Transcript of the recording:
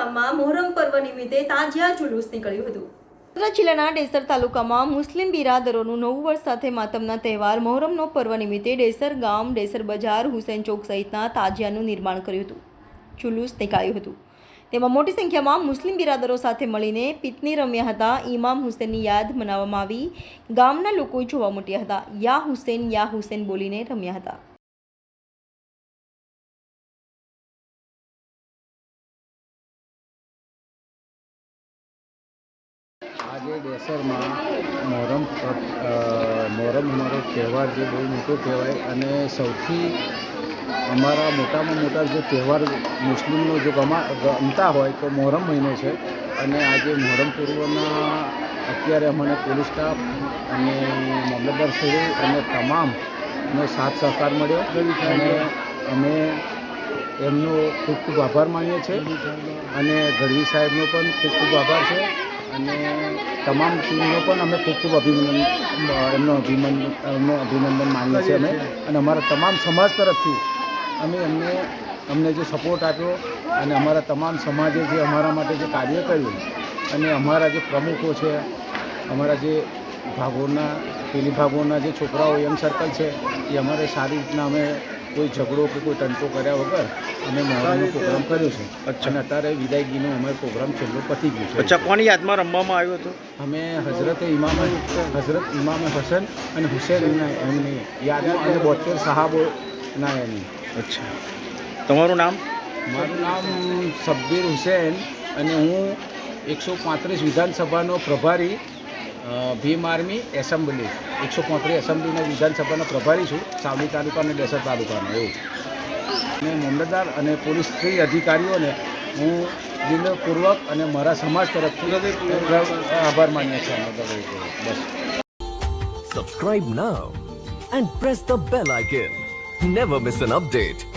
તાલુકામાં મોહરમ પર્વ નિમિત્તે તાજિયા જુલુસ નીકળ્યું હતું. વડોદરા જિલ્લાના ડેસર તાલુકામાં મુસ્લિમ બિરાદરોનું નવું વર્ષ સાથે માતમના તહેવાર મોહરમનો પર્વ નિમિત્તે ડેસર ગામ, ડેસર બજાર, હુસેન ચોક સહિતના તાજિયાનું નિર્માણ કર્યું હતું. જુલુસ નીકાળ્યું હતું. તેમાં મોટી સંખ્યામાં મુસ્લિમ બિરાદરો સાથે મળીને પિતની રમ્યા હતા. ઇમામ હુસેનની યાદ મનાવવામાં આવી. ગામના લોકો જોવા મોટ્યા હતા. યા હુસેન યા હુસેન બોલીને રમ્યા હતા. આજે દેસરમાં મોહરમ મોહરમ અમારો તહેવાર જે બહુ મોટો કહેવાય અને સૌથી અમારા મોટામાં મોટા જે તહેવાર મુસ્લિમનો જો ગમા, ગમતા હોય તો મોહરમ મહિનો છે. અને આજે મોહરમ પૂર્વના અત્યારે અમને પોલીસ સ્ટાફ અને મામલતદાર શ્રી અને તમામનો સાથ સહકાર મળ્યો. અને અમે એમનો ખૂબ ખૂબ આભાર માનીએ છીએ. અને ગઢવી સાહેબનો પણ ખૂબ ખૂબ આભાર છે. અને તમામ ટીમનો પણ અમે ખૂબ ખૂબ અભિનંદન, એમનો અભિનંદન એમનો અભિનંદન માનીએ છીએ અમે. અને અમારા તમામ સમાજ તરફથી અમે એમને, અમને જે સપોર્ટ આપ્યો અને અમારા તમામ સમાજે જે અમારા માટે જે કાર્ય કર્યું અને અમારા જે પ્રમુખો છે, અમારા જે ભાગોના, પેલી ભાગોના જે છોકરાઓ યંગ સર્કલ છે, એ અમારે સારી રીતના અમે કોઈ ઝઘડો કે કોઈ ટંટો કર્યા વગર અમે મોહરમનો પ્રોગ્રામ કર્યો છે. અને અત્યારે વિદાયગીનો અમારો પ્રોગ્રામ છેલ્લો પતી ગયો છે. અચ્છા કોની યાદમાં રમવામાં આવ્યો હતો? અમે હઝરત ઇમામ હઝરત ઇમામ હસન અને હુસૈન એમની યાદમાં અને બોતેર સાહાબોના એની. અચ્છા. તમારું નામ? મારું નામ સબ્બીર હુસૈન અને હું એકસો પાંત્રીસ વિધાનસભાનો પ્રભારી ભીમ આર્મી એસેમ્બલી, એકસો પાંત્રીસ એસેમ્બલીના વિધાનસભાનો પ્રભારી છું, સાવલી તાલુકા અને ડેસર તાલુકાનો, એવું. અને મામલતદાર અને પોલીસ સ્ત્રી અધિકારીઓને હું દિલપૂર્વક અને મારા સમાજ તરફથી આભાર માન્ય છે બસ. Subscribe now and press the bell icon never miss an update.